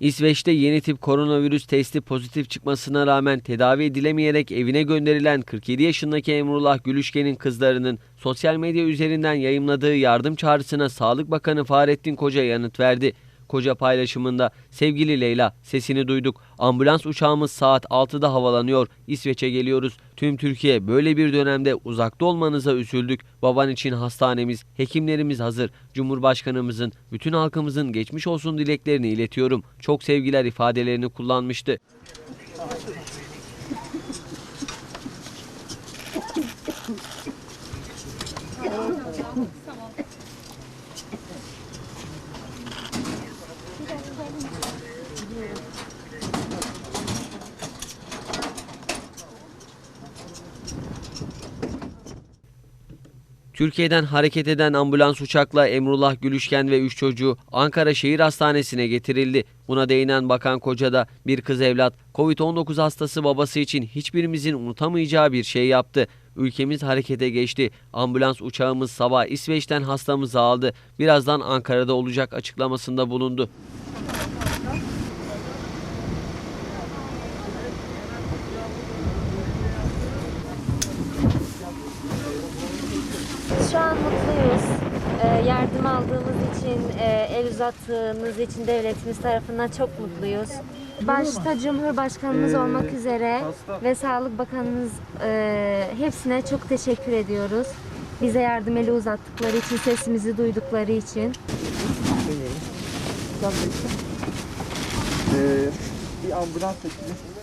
İsveç'te yeni tip koronavirüs testi pozitif çıkmasına rağmen tedavi edilemeyerek evine gönderilen 47 yaşındaki Emrullah Gülüşken'in kızlarının sosyal medya üzerinden yayımladığı yardım çağrısına Sağlık Bakanı Fahrettin Koca yanıt verdi. Koca paylaşımında sevgili Leyla sesini duyduk. Ambulans uçağımız saat 6'da havalanıyor. İsveç'e geliyoruz. Tüm Türkiye böyle bir dönemde uzakta olmanıza üzüldük. Baban için hastanemiz, hekimlerimiz hazır. Cumhurbaşkanımızın, bütün halkımızın geçmiş olsun dileklerini iletiyorum. Çok sevgiler ifadelerini kullanmıştı. Türkiye'den hareket eden ambulans uçakla Emrullah Gülüşken ve 3 çocuğu Ankara Şehir Hastanesi'ne getirildi. Buna değinen Bakan Koca da bir kız evlat Covid-19 hastası babası için hiçbirimizin unutamayacağı bir şey yaptı. Ülkemiz harekete geçti. Ambulans uçağımız sabah İsveç'ten hastamızı aldı. Birazdan Ankara'da olacak açıklamasında bulundu. Şu an mutluyuz. Ee, yardım aldığımız için, e, el uzattığınız için devletimiz tarafından çok mutluyuz. Başta Cumhurbaşkanımız olmak üzere ve Sağlık Bakanımız e, hepsine çok teşekkür ediyoruz. Bize yardım eli uzattıkları için, sesimizi duydukları için. Ee, bir ambulans ekibimiz